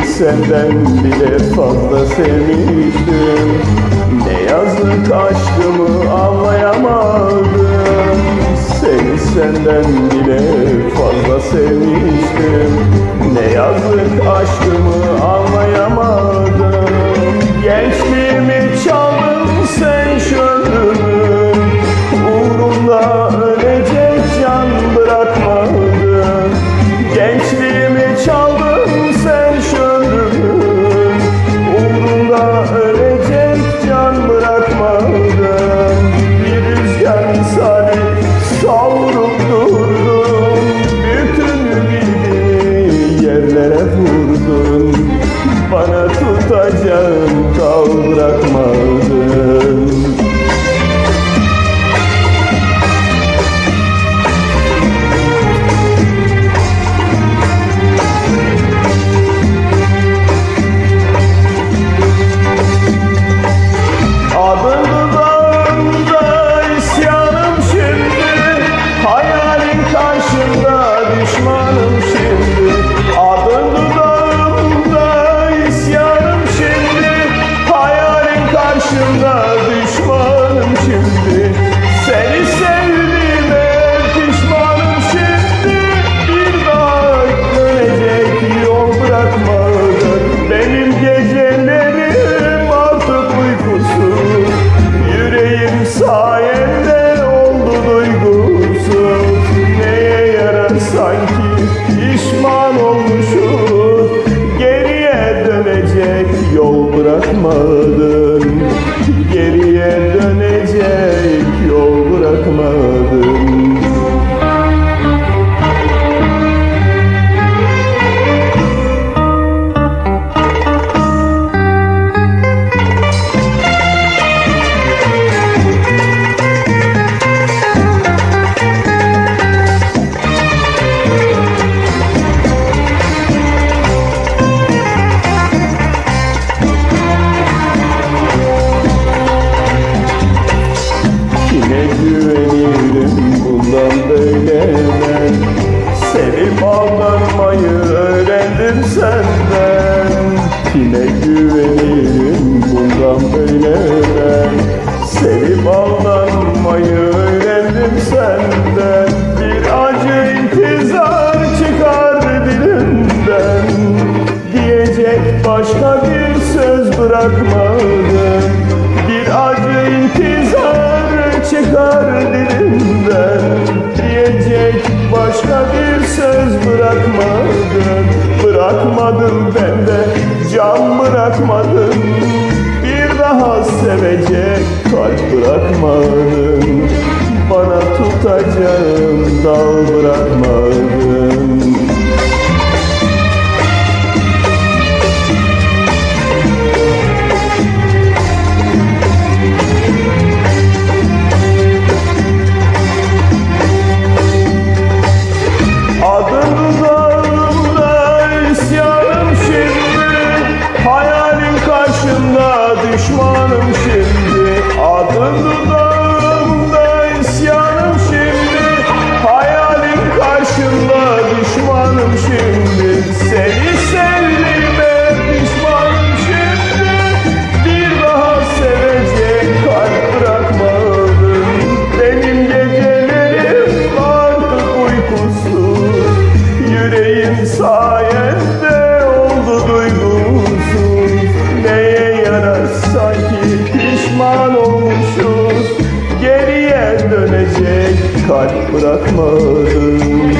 senden bile fazla sevmiştim. Ne yazık aşkımı anlayamadım. Seni senden bile fazla sevmiştim. Ne yazık aşkımı anlayamadım yerlere vurdun. Bana tutacağım dal bırakmadın. Geriye dönecek yol bırakmadın ben Sevip aldanmayı öğrendim senden. Bir acı intizar çıkar dilimden. Diyecek başka bir söz bırakmadım. Bir acı intizar çıkar dilimden. Diyecek başka bir söz bırakmadım. Bırakmadım ben de can bırakmadım daha sevecek. Kalp bırakmadım Bana tutacağım dal bırakmadım Yüreğim sayende oldu duygusuz Neye yarar sanki pişman olmuşuz. Geriye dönecek kalp bırakmadım